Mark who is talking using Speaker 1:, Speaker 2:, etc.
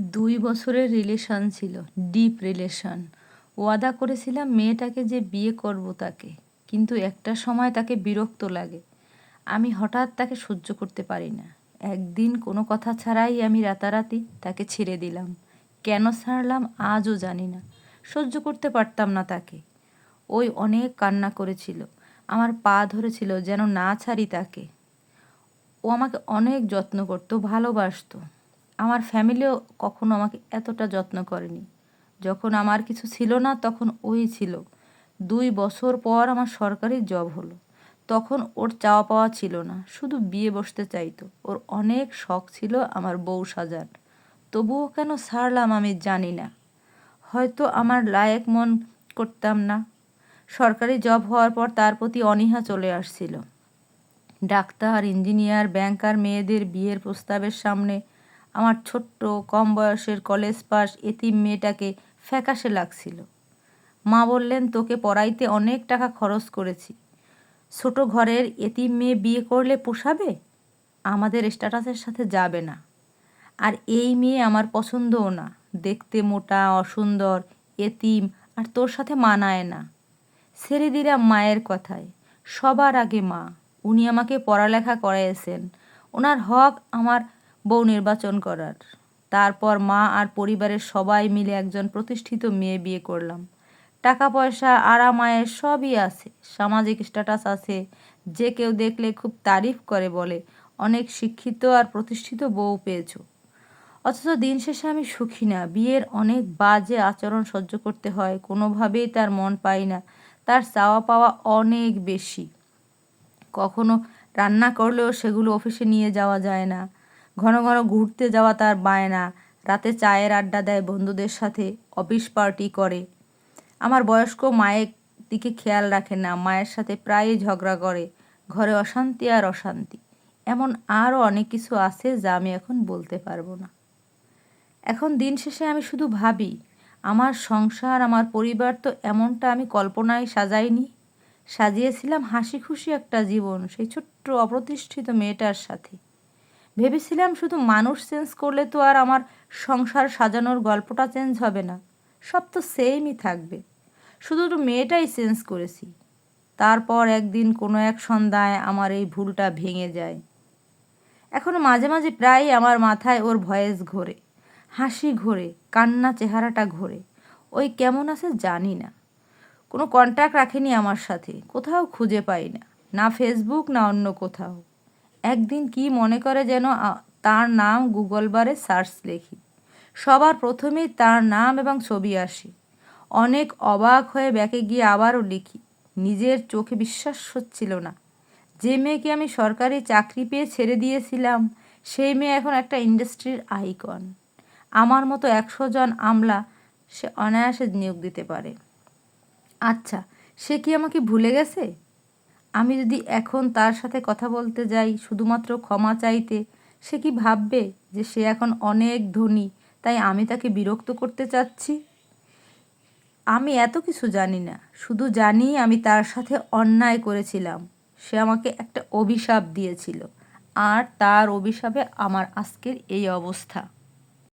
Speaker 1: দুই বছরের রিলেশন ছিল ডিপ রিলেশন ওয়াদা করেছিলাম মেয়েটাকে যে বিয়ে করব তাকে, কিন্তু একটা সময় তাকে বিরক্ত লাগে। আমি হঠাৎ তাকে সহ্য করতে পারি না। একদিন কোনো কথা ছাড়াই আমি রাতারাতি তাকে ছেড়ে দিলাম। কেন ছাড়লাম আজও জানি না। সহ্য করতে পারতাম না তাকে। ওই অনেক কান্না করেছিল। আমার পা ধরেছিল যেন না ছাড়ি তাকে। ও আমাকে অনেক যত্ন করতো, ভালোবাসতো। আমার ফ্যামিলিও কখনো আমাকে এতটা যত্ন করেনি। যখন আমার কিছু ছিল না, তখন ওই ছিল। দুই বছর পর আমার সরকারি জব হলো। তখন ওর চাওয়া পাওয়া ছিল না, শুধু বিয়ে বসতে চাইতো। ওর অনেক শখ ছিল আমার বউ সাজার। তবুও কেন ছাড়লাম আমি জানি না। হয়তো আমার লায়ক মন করতাম না। সরকারি জব হওয়ার পর তার প্রতি অনীহা চলে আসছিল। ডাক্তার, ইঞ্জিনিয়ার, ব্যাংকার মেয়েদের বিয়ের প্রস্তাবের সামনে আমার ছোট্ট, কম বয়সের কলেজ পাস এতিম মেয়েটাকে ফ্যাকাশে লাগছিল। মা বললেন, তোকে পড়াইতে অনেক টাকা খরচ করেছি। ছোট ঘরের এতিম মেয়ে বিয়ে করলে পোষাবে? আমাদের স্ট্যাটাসের সাথে যাবে না। আর এই মেয়ে আমার পছন্দও না। দেখতে মোটা, অসুন্দর, এতিম, আর তোর সাথে মানায় না। ছেড়ে দিলাম মায়ের কথায়। সবার আগে মা। উনি আমাকে পড়ালেখা করাইয়েছেন ওনার হক আমার বউ নির্বাচন করার। তারপর মা আর পরিবারের সবাই মিলে একজন প্রতিষ্ঠিত মেয়ে বিয়ে করলাম। টাকা পয়সা আরামায়ের সবই আছে। সামাজিক স্ট্যাটাস আছে। যে কেউ দেখলে খুব তারিফ করে বলে, অনেক শিক্ষিত আর প্রতিষ্ঠিত বউ পেয়েছ। অথচ দিন শেষে আমি সুখী না। বিয়ের অনেক বাজে আচরণ সহ্য করতে হয়। কোনোভাবেই তার মন পাই না। তার চাওয়া পাওয়া অনেক বেশি। কখনো রান্না করলেও সেগুলো অফিসে নিয়ে যাওয়া যায় না। ঘন ঘন ঘুরতে যাওয়া তার বায়না। রাতে চায়ের আড্ডা দেয় বন্ধুদের সাথে, অফিস পার্টি করে। আমার বয়স্ক মায়ের দিকে খেয়াল রাখে না, মায়ের সাথে প্রায়ই ঝগড়া করে। ঘরে অশান্তি আর অশান্তি। এমন আরও অনেক কিছু আছে যা আমি এখন বলতে পারব না। এখন দিন শেষে আমি শুধু ভাবি, আমার সংসার, আমার পরিবার তো এমনটা আমি কল্পনায় সাজাইনি। সাজিয়েছিলাম হাসি খুশি একটা জীবন, সেই ছোট্ট অপ্রতিষ্ঠিত মেয়েটার সাথে। ভেবেছিলাম শুধু মানুষ চেঞ্জ করলে তো আর আমার সংসার সাজানোর গল্পটা চেঞ্জ হবে না। সব তো সেমই থাকবে। শুধু তো মেয়েটাই চেঞ্জ করেছি। তারপর একদিন কোনো এক সন্ধ্যায় আমার এই ভুলটা ভেঙে যায়। এখনও মাঝে মাঝে প্রায়ই আমার মাথায় ওর ভয়েস ঘোরে। হাসি ঘোরে, কান্না চেহারাটা ঘোরে। ওই কেমন আছে জানি না। কোনো কন্ট্যাক্ট রাখেনি আমার সাথে। কোথাও খুঁজে পাই না। না ফেসবুক না অন্য কোথাও। একদিন কি মনে করে যেন তার নাম গুগল বারে সার্চ লেখি। সবার প্রথমেই তার নাম এবং ছবি আসে। অনেক অবাক হয়ে ব্যাকে গিয়ে আবারও লিখি। নিজের চোখে বিশ্বাস হচ্ছিল না। যে মেয়েকে আমি সরকারি চাকরি পেয়ে ছেড়ে দিয়েছিলাম, সেই মেয়ে এখন একটা ইন্ডাস্ট্রির আইকন। আমার মতো একশো জন আমলা সে অনায়াসে নিয়োগ দিতে পারে। আচ্ছা সে কি আমাকে ভুলে গেছে? আমি যদি এখন তার সাথে কথা বলতে যাই, শুধুমাত্র ক্ষমা চাইতে, সে কি ভাববে যে সে এখন অনেক ধনী, তাই আমি তাকে বিরক্ত করতে চাচ্ছি? আমি এত কিছু জানি না। শুধু জানি আমি তার সাথে অন্যায় করেছিলাম। সে আমাকে একটা অভিশাপ দিয়েছিল। আর তার অভিশাপে আমার আজকের এই অবস্থা।